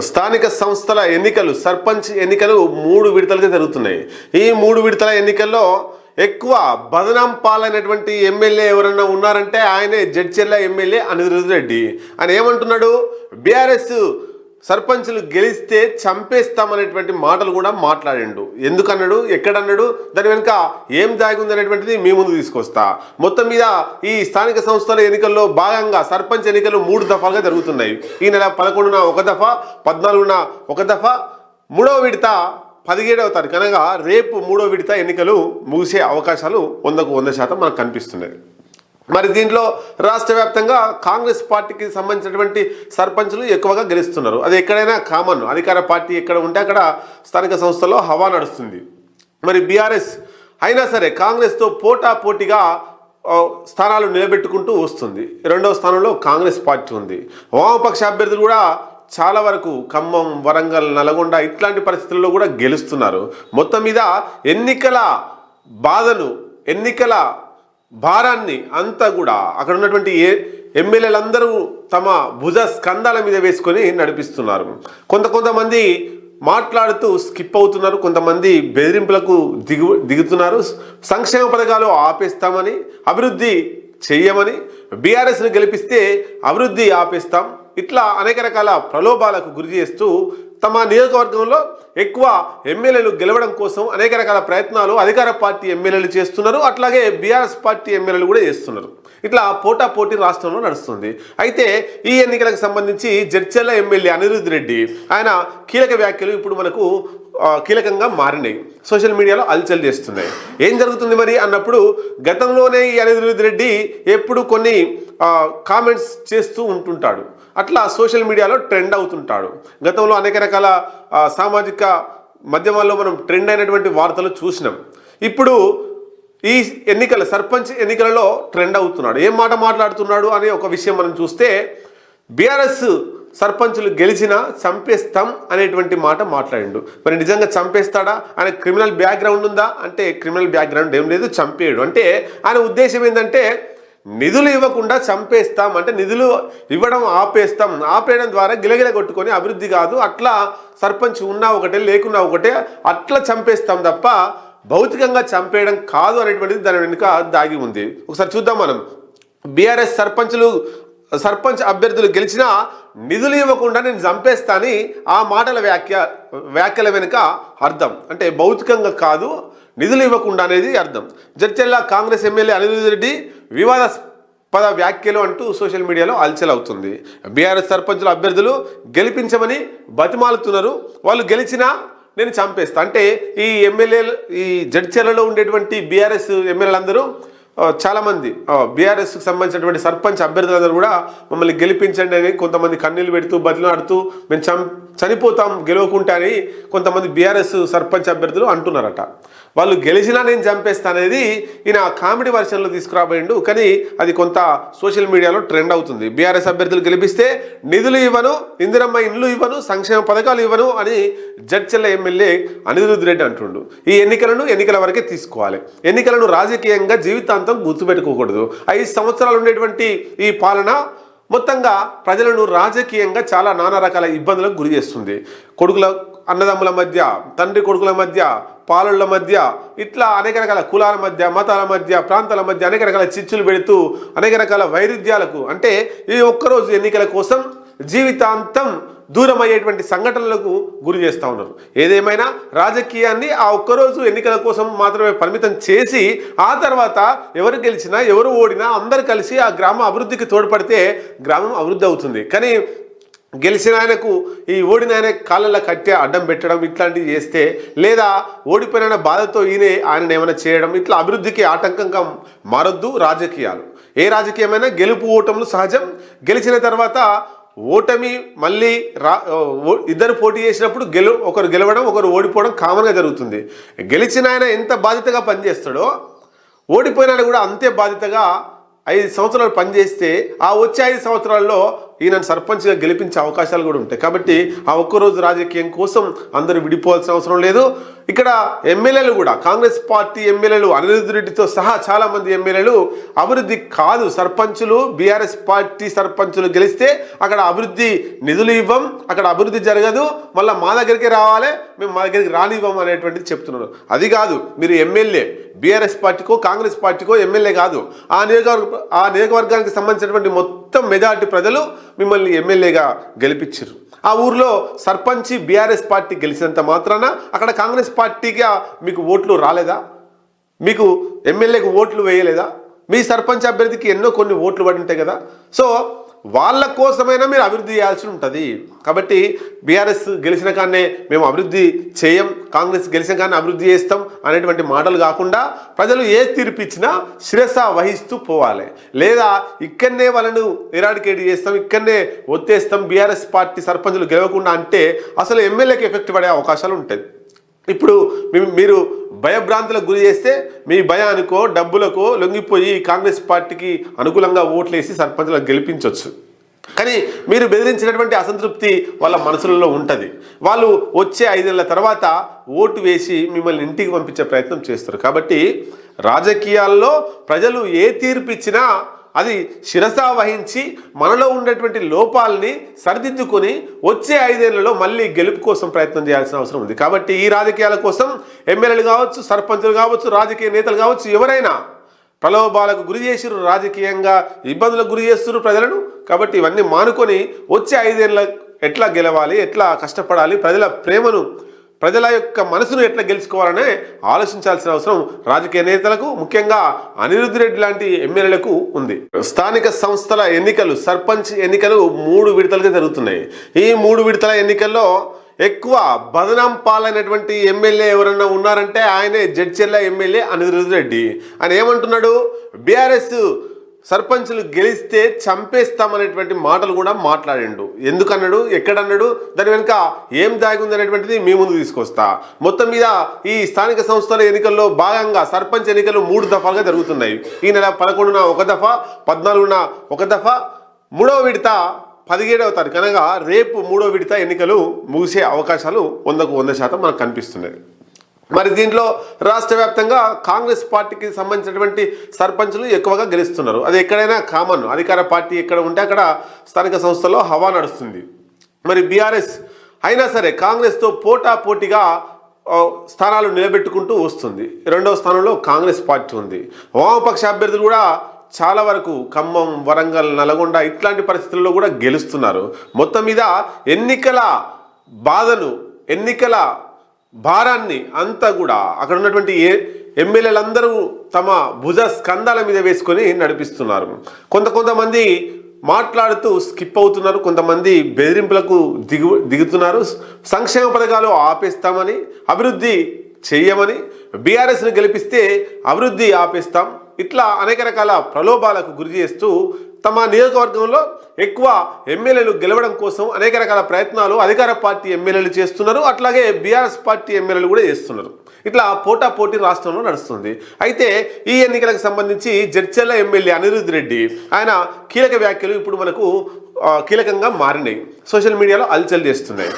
స్థానిక సంస్థల ఎన్నికలు సర్పంచ్ ఎన్నికలు మూడు విడతలుగా జరుగుతున్నాయి. ఈ మూడు విడతల ఎన్నికల్లో ఎక్కువ బదనాం పాలైనటువంటి ఎమ్మెల్యే ఎవరన్నా ఉన్నారంటే ఆయనే జడ్చెల్ల ఎమ్మెల్యే అనిరుద్ధ్ రెడ్డి. ఆయన ఏమంటున్నాడు? బీఆర్ఎస్ సర్పంచ్లు గెలిస్తే చంపేస్తామనేటువంటి మాటలు కూడా మాట్లాడిండు. ఎందుకన్నాడు? ఎక్కడన్నాడు? దాని వెనుక ఏం దాగి అనేటువంటిది మీ ముందు తీసుకొస్తా. మొత్తం మీద ఈ స్థానిక సంస్థల ఎన్నికల్లో భాగంగా సర్పంచ్ ఎన్నికలు మూడు దఫాలుగా జరుగుతున్నాయి. ఈ నెల పదకొండున ఒక దఫా పద్నాలుగున ఒక దఫా మూడవ విడత పదిహేడవ తారీఖు అనగా రేపు మూడో విడత ఎన్నికలు ముగిసే అవకాశాలు వందకు వంద శాతం మనకు కనిపిస్తున్నాయి. మరి దీంట్లో రాష్ట్ర వ్యాప్తంగా కాంగ్రెస్ పార్టీకి సంబంధించినటువంటి సర్పంచులు ఎక్కువగా గెలుస్తున్నారు. అది ఎక్కడైనా కామన్. అధికార పార్టీ ఎక్కడ ఉంటే అక్కడ స్థానిక సంస్థల్లో హవా నడుస్తుంది. మరి బీఆర్ఎస్ అయినా సరే కాంగ్రెస్తో పోటా పోటీగా స్థానాలు నిలబెట్టుకుంటూ వస్తుంది. రెండవ స్థానంలో కాంగ్రెస్ పార్టీ ఉంది. వామపక్ష అభ్యర్థులు కూడా చాలా వరకు ఖమ్మం వరంగల్ నల్గొండ ఇట్లాంటి పరిస్థితుల్లో కూడా గెలుస్తున్నారు. మొత్తం మీద ఎన్నికల బాధను ఎన్నికల భారాన్ని అంతా కూడా అక్కడ ఉన్నటువంటి ఏ ఎమ్మెల్యేలందరూ తమ భుజ స్కంధాల మీద వేసుకొని నడిపిస్తున్నారు. కొంత కొంతమంది మాట్లాడుతూ స్కిప్ అవుతున్నారు కొంతమంది బెదిరింపులకు దిగు దిగుతున్నారు. సంక్షేమ పథకాలు ఆపేస్తామని అభివృద్ధి చెయ్యమని బీఆర్ఎస్ను గెలిపిస్తే అభివృద్ధి ఆపేస్తాం. ఇట్లా అనేక రకాల ప్రలోభాలకు గురి చేస్తూ తమ నియోజకవర్గంలో ఎక్కువ ఎమ్మెల్యేలు గెలవడం కోసం అనేక రకాల ప్రయత్నాలు అధికార పార్టీ ఎమ్మెల్యేలు చేస్తున్నారు. అట్లాగే బీఆర్ఎస్ పార్టీ ఎమ్మెల్యేలు కూడా చేస్తున్నారు. ఇట్లా పోటా పోటీ రాష్ట్రంలో నడుస్తుంది. అయితే ఈ ఎన్నికలకు సంబంధించి జడ్చెల్ల ఎమ్మెల్యే అనిరుద్ధ్ రెడ్డి ఆయన కీలక వ్యాఖ్యలు ఇప్పుడు మనకు కీలకంగా మారినాయి. సోషల్ మీడియాలో అల్చల్ చేస్తున్నాయి. ఏం జరుగుతుంది మరి అన్నప్పుడు గతంలోనే ఈ అనిరుద్ధ్ రెడ్డి ఎప్పుడు కొన్ని కామెంట్స్ చేస్తూ ఉంటుంటాడు. అట్లా సోషల్ మీడియాలో ట్రెండ్ అవుతుంటాడు. గతంలో అనేక రకాల సామాజిక మాధ్యమాల్లో మనం ట్రెండ్ అయినటువంటి వార్తలు చూసినాం. ఇప్పుడు ఈ ఎన్నికల సర్పంచ్ ఎన్నికలలో ట్రెండ్ అవుతున్నాడు. ఏం మాట మాట్లాడుతున్నాడు అనే ఒక విషయం మనం చూస్తే బీఆర్ఎస్ సర్పంచులు గెలిచినా చంపేస్తాం అనేటువంటి మాట మాట్లాడిండు. మరి నిజంగా చంపేస్తాడా? ఆయన క్రిమినల్ బ్యాక్గ్రౌండ్ ఉందా? అంటే క్రిమినల్ బ్యాక్గ్రౌండ్ ఏం లేదు చంపేయడు. అంటే ఆయన ఉద్దేశం ఏంటంటే నిధులు ఇవ్వకుండా చంపేస్తాం అంటే నిధులు ఇవ్వడం ఆపేస్తాం. ఆపేయడం ద్వారా గిలగిల కొట్టుకొని అభివృద్ధి కాదు అట్లా సర్పంచ్ ఉన్నా ఒకటే లేకున్నా ఒకటే అట్లా చంపేస్తాం తప్ప భౌతికంగా చంపేయడం కాదు అనేటువంటిది దాని వెనుక దాగి ఉంది. ఒకసారి చూద్దాం మనం. బీఆర్ఎస్ సర్పంచ్లు సర్పంచ్ అభ్యర్థులు గెలిచినా నిధులు ఇవ్వకుండా నేను చంపేస్తాని ఆ మాటల వ్యాఖ్య వ్యాఖ్యల వెనుక అర్థం. అంటే భౌతికంగా కాదు నిధులు ఇవ్వకుండా అనేది అర్థం. జడ్చెల్లా కాంగ్రెస్ ఎమ్మెల్యే అనిరుద్ధ్ రెడ్డి వివాదాస్పద వ్యాఖ్యలు అంటూ సోషల్ మీడియాలో అలచలవుతుంది. బీఆర్ఎస్ సర్పంచుల అభ్యర్థులు గెలిపించమని బతిమాలుతున్నారు. వాళ్ళు గెలిచినా నేను చంపేస్తా. అంటే ఈ ఎమ్మెల్యేలు ఈ జడ్చెల్లలో ఉండేటువంటి బీఆర్ఎస్ ఎమ్మెల్యేలందరూ చాలామంది బీఆర్ఎస్కి సంబంధించినటువంటి సర్పంచ్ అభ్యర్థులందరూ కూడా మమ్మల్ని గెలిపించండి అని కొంతమంది కన్నీళ్ళు పెడుతూ బదిలాడుతూ మేము చనిపోతాం గెలవకుంటా అని కొంతమంది బీఆర్ఎస్ సర్పంచ్ అభ్యర్థులు అంటున్నారట. వాళ్ళు గెలిచినా నేను చంపేస్తానేది ఈయన కామెడీ వర్షన్లో తీసుకురాబోయిండు. కానీ అది కొంత సోషల్ మీడియాలో ట్రెండ్ అవుతుంది. బీఆర్ఎస్ అభ్యర్థులు గెలిపిస్తే నిధులు ఇవ్వను ఇందిరమ్మ ఇండ్లు ఇవ్వను సంక్షేమ పథకాలు ఇవ్వను అని జడ్చెల్ల ఎమ్మెల్యే అనిరుద్ధ్ రెడ్డి అంటుండు. ఈ ఎన్నికలను ఎన్నికల వరకే తీసుకోవాలి. ఎన్నికలను రాజకీయంగా జీవితాంతం గుర్తుపెట్టుకోకూడదు. ఐదు సంవత్సరాలు ఉండేటువంటి ఈ పాలన మొత్తంగా ప్రజలను రాజకీయంగా చాలా నానా రకాల ఇబ్బందులకు గురి చేస్తుంది. కొడుకుల అన్నదమ్ముల మధ్య తండ్రి కొడుకుల మధ్య పాలుళ్ళ మధ్య ఇట్లా అనేక రకాల కులాల మధ్య మతాల మధ్య ప్రాంతాల మధ్య అనేక రకాల చిచ్చులు పెడుతూ అనేక రకాల వైరుధ్యాలకు అంటే ఈ ఒక్కరోజు ఎన్నికల కోసం జీవితాంతం దూరం అయ్యేటువంటి సంఘటనలకు గురి చేస్తూ ఉన్నారు. ఏదేమైనా రాజకీయాన్ని ఆ ఒక్కరోజు ఎన్నికల కోసం మాత్రమే పరిమితం చేసి ఆ తర్వాత ఎవరు గెలిచినా ఎవరు ఓడినా అందరు కలిసి ఆ గ్రామ అభివృద్ధికి తోడ్పడితే గ్రామం అభివృద్ధి అవుతుంది. కానీ గెలిచిన ఆయనకు ఈ ఓడిన ఆయన కాళ్ళలో కట్టే అడ్డం పెట్టడం ఇట్లాంటివి చేస్తే లేదా ఓడిపోయిన బాధతో ఈయనే ఆయన ఏమైనా చేయడం ఇట్లా అభివృద్ధికి ఆటంకంగా మారొద్దు రాజకీయాలు. ఏ రాజకీయమైనా గెలుపు ఓటములు సహజం. గెలిచిన తర్వాత ఓటమి మళ్ళీ రా ఓ- ఇద్దరు పోటీ చేసినప్పుడు గెలు ఒకరు గెలవడం ఒకరు ఓడిపోవడం కామన్గా జరుగుతుంది. గెలిచిన ఆయన ఎంత బాధ్యతగా పనిచేస్తాడో ఓడిపోయినాడు కూడా అంతే బాధ్యతగా ఐదు సంవత్సరాలు పనిచేస్తే ఆ వచ్చే ఐదు సంవత్సరాల్లో ఈయనను సర్పంచ్గా గెలిపించే అవకాశాలు కూడా ఉంటాయి. కాబట్టి ఆ ఒక్కరోజు రాజకీయం కోసం అందరూ విడిపోవాల్సిన అవసరం లేదు. ఇక్కడ ఎమ్మెల్యేలు కూడా కాంగ్రెస్ పార్టీ ఎమ్మెల్యేలు అనిరుద్ధ్ రెడ్డితో సహా చాలామంది ఎమ్మెల్యేలు అభివృద్ధి కాదు. సర్పంచులు బీఆర్ఎస్ పార్టీ సర్పంచులు గెలిస్తే అక్కడ అభివృద్ధి నిధులు ఇవ్వం. అక్కడ అభివృద్ధి జరగదు. మళ్ళీ మా దగ్గరికి రావాలి. మేము మా దగ్గరికి రానివ్వం అనేటువంటిది చెప్తున్నారు. అది కాదు మీరు ఎమ్మెల్యే బీఆర్ఎస్ పార్టీకో కాంగ్రెస్ పార్టీకో ఎమ్మెల్యే కాదు. ఆ నియోజకవర్గ ఆ నియోజకవర్గానికి సంబంధించినటువంటి మొత్తం మొత్తం మెజార్టీ ప్రజలు మిమ్మల్ని ఎమ్మెల్యేగా గెలిపించారు ఆ ఊర్లో సర్పంచి బీఆర్ఎస్ పార్టీ గెలిచినంత మాత్రాన అక్కడ కాంగ్రెస్ పార్టీగా మీకు ఓట్లు రాలేదా? మీకు ఎమ్మెల్యేకి ఓట్లు వేయలేదా? మీ సర్పంచ్ అభ్యర్థికి ఎన్నో కొన్ని ఓట్లు పడి ఉంటాయి కదా. సో వాళ్ళ కోసమైనా మీరు అభివృద్ధి చేయాల్సి ఉంటుంది. కాబట్టి బీఆర్ఎస్ గెలిచిన కానే మేము అభివృద్ధి చేయం కాంగ్రెస్ గెలిచిన కానీ అభివృద్ధి చేస్తాం అనేటువంటి మాటలు కాకుండా ప్రజలు ఏ తీర్పు ఇచ్చినా శిరస వహిస్తూ పోవాలి. లేదా ఇక్కడనే వాళ్ళను ఎరాడికేట్ చేస్తాం ఇక్కడనే ఒత్తేస్తాం బీఆర్ఎస్ పార్టీ సర్పంచులు గెలవకుండా అంటే అసలు ఎమ్మెల్యేకి ఎఫెక్ట్ పడే అవకాశాలు ఉంటాయి. ఇప్పుడు మీరు భయభ్రాంతులకు గురి చేస్తే మీ భయానికో డబ్బులకో లొంగిపోయి కాంగ్రెస్ పార్టీకి అనుకూలంగా ఓట్లేసి సర్పంచులకు గెలిపించవచ్చు కానీ మీరు బెదిరించినటువంటి అసంతృప్తి వాళ్ళ మనసులలో ఉంటుంది. వాళ్ళు వచ్చే ఐదేళ్ళ తర్వాత ఓటు వేసి మిమ్మల్ని ఇంటికి పంపించే ప్రయత్నం చేస్తారు. కాబట్టి రాజకీయాల్లో ప్రజలు ఏ తీర్పు ఇచ్చినా అది శిరసా వహించి మనలో ఉండేటువంటి లోపాలని సరిదిద్దుకొని వచ్చే ఐదేళ్ళలో మళ్ళీ గెలుపు కోసం ప్రయత్నం చేయాల్సిన అవసరం ఉంది. కాబట్టి ఈ రాజకీయాల కోసం ఎమ్మెల్యేలు కావచ్చు సర్పంచులు కావచ్చు రాజకీయ నేతలు కావచ్చు ఎవరైనా ప్రలోభాలకు గురి చేసిరు రాజకీయంగా ఇబ్బందులకు గురి చేస్తున్నారు ప్రజలను. కాబట్టి ఇవన్నీ మానుకొని వచ్చే ఐదేళ్ళ ఎట్లా గెలవాలి ఎట్లా కష్టపడాలి ప్రజల ప్రేమను ప్రజల యొక్క మనసును ఎట్లా గెలుచుకోవాలనే ఆలోచించాల్సిన అవసరం రాజకీయ నేతలకు ముఖ్యంగా అనిరుద్ధ్ రెడ్డి లాంటి ఎమ్మెల్యేలకు ఉంది. స్థానిక సంస్థల ఎన్నికలు సర్పంచ్ ఎన్నికలు మూడు విడతలుగా జరుగుతున్నాయి. ఈ మూడు విడతల ఎన్నికల్లో ఎక్కువ బదనాం పాలైనటువంటి ఎమ్మెల్యే ఎవరన్నా ఉన్నారంటే ఆయనే జడ్చెల్ల ఎమ్మెల్యే అనిరుద్ధ్ రెడ్డి. ఆయన ఏమంటున్నాడు? బీఆర్ఎస్ సర్పంచులు గెలిస్తే చంపేస్తామనేటువంటి మాటలు కూడా మాట్లాడిండు. ఎందుకన్నాడు? ఎక్కడన్నాడు? దాని వెనుక ఏం దాగి ఉంది అనేటువంటిది మీ ముందు తీసుకొస్తా. మొత్తం మీద ఈ స్థానిక సంస్థల ఎన్నికల్లో భాగంగా సర్పంచ్ ఎన్నికలు మూడు దఫాలుగా జరుగుతున్నాయి. ఈ నెల పదకొండున ఒక దఫా పద్నాలుగున ఒక దఫా మూడవ విడత పదిహేడవ తారీఖు అనగా రేపు మూడో విడత ఎన్నికలు ముగిసే అవకాశాలు వందకు వంద శాతం మనకు కనిపిస్తున్నాయి. మరి దీంట్లో రాష్ట్ర వ్యాప్తంగా కాంగ్రెస్ పార్టీకి సంబంధించినటువంటి సర్పంచులు ఎక్కువగా గెలుస్తున్నారు. అది ఎక్కడైనా కామన్. అధికార పార్టీ ఎక్కడ ఉంటే అక్కడ స్థానిక సంస్థల్లో హవా నడుస్తుంది. మరి బీఆర్ఎస్ అయినా సరే కాంగ్రెస్తో పోటా పోటీగా స్థానాలు నిలబెట్టుకుంటూ వస్తుంది. రెండవ స్థానంలో కాంగ్రెస్ పార్టీ ఉంది. వామపక్ష అభ్యర్థులు కూడా చాలా వరకు ఖమ్మం వరంగల్ నల్గొండ ఇట్లాంటి పరిస్థితుల్లో కూడా గెలుస్తున్నారు. మొత్తం మీద ఎన్నికల బాధను ఎన్నికల భారాన్ని అంతా కూడా అక్కడ ఉన్నటువంటి ఏ ఎమ్మెల్యేలందరూ తమ భుజ స్కందాల మీద వేసుకొని నడిపిస్తున్నారు. కొంత కొంతమంది మాట్లాడుతూ స్కిప్ అవుతున్నారు కొంతమంది బెదిరింపులకు దిగు దిగుతున్నారు. సంక్షేమ పథకాలు ఆపేస్తామని అభివృద్ధి చేయమని బీఆర్ఎస్ను గెలిపిస్తే అభివృద్ధి ఆపేస్తాం. ఇట్లా అనేక రకాల ప్రలోభాలకు గురి చేస్తూ తమ నియోజకవర్గంలో ఎక్కువ ఎమ్మెల్యేలు గెలవడం కోసం అనేక రకాల ప్రయత్నాలు అధికార పార్టీ ఎమ్మెల్యేలు చేస్తున్నారు. అట్లాగే బీఆర్ఎస్ పార్టీ ఎమ్మెల్యేలు కూడా చేస్తున్నారు. ఇట్లా పోటా పోటీ రాష్ట్రంలో నడుస్తుంది. అయితే ఈ ఎన్నికలకు సంబంధించి జడ్చెల్ల ఎమ్మెల్యే అనిరుద్ధ్ రెడ్డి ఆయన కీలక వ్యాఖ్యలు ఇప్పుడు మనకు కీలకంగా మారినాయి. సోషల్ మీడియాలో అల్చల్ చేస్తున్నాయి.